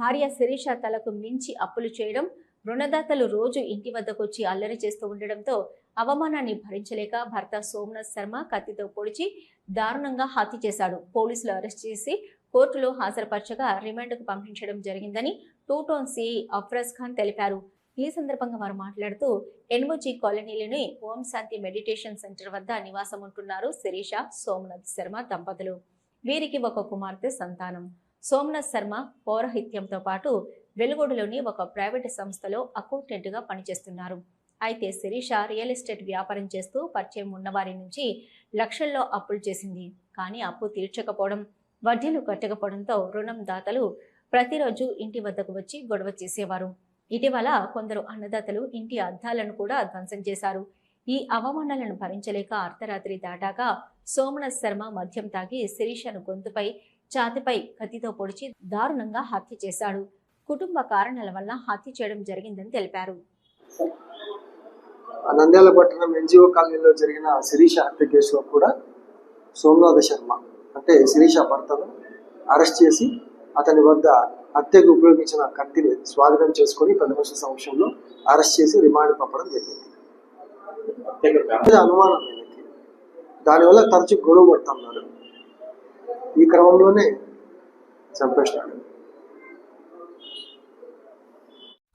భార్య శిరీష తలకు మించి అప్పులు చేయడం రుణదాతలు రోజు ఇంటి వద్దకు వచ్చి అల్లరి చేస్తూ ఉండడంతో అవమానాన్ని భరించలేక భర్త సోమనాథ్ శర్మ కత్తితో పొడిచి దారుణంగా హత్య చేశాడు. పోలీసులు అరెస్ట్ చేసి కోర్టులో హాజరుపరచగా రిమాండ్కు పంపించడం జరిగిందని two town CI Afraz Khan తెలిపారు. ఈ సందర్భంగా వారు మాట్లాడుతూ ఎన్మోజీ కాలనీలోని ఓం శాంతి మెడిటేషన్ సెంటర్ వద్ద నివాసం ఉంటున్నారు శిరీష సోమనాథ్ శర్మ దంపతులు. వీరికి ఒక కుమార్తె సంతానం. సోమనాథ్ శర్మ పౌరహిత్యంతో పాటు వెలుగొడలోని ఒక ప్రైవేట్ సంస్థలో అకౌంటెంట్గా పనిచేస్తున్నారు. అయితే శిరీష రియల్ ఎస్టేట్ వ్యాపారం చేస్తూ పరిచయం ఉన్నవారి నుంచి లక్షల్లో అప్పులు చేసింది. కానీ అప్పు తీర్చకపోవడం వడ్డీలు కట్టకపోవడంతో రుణం దాతలు ప్రతిరోజు ఇంటి వద్దకు వచ్చి గొడవ చేసేవారు. ఇటీవల కొందరు అన్నదాతలు ఇంటి అద్దాలను కూడా ధ్వంసం చేశారు. ఈ అవమానాలను భరించలేక అర్ధరాత్రి దాటాక సోమనాథ్ శర్మ మద్యం తాగి శిరీషను గొంతుపై ఛాతిపై కత్తితో పొడిచి దారుణంగా హత్య చేశాడు. కుటుంబ కారణాల వల్ల హత్య చేయడం జరిగిందని తెలిపారు. నంద్యాల పట్టణం ఎన్జిఓ కాలనీలో జరిగిన శిరీష హత్య కేసులో కూడా సోమనాథ శర్మ అంటే శిరీష భర్తను అరెస్ట్ చేసి అతని వద్ద హత్యకు ఉపయోగించిన కత్తిని స్వాధీనం చేసుకొని పెద్ద మనుషుల సమక్షంలో అరెస్ట్ చేసి రిమాండ్ పంపడం జరిగింది. అనుమానం దానివల్ల తరచు గొడవ పడుతున్నాడు ఈ క్రమంలోనే చంపేస్తాడు.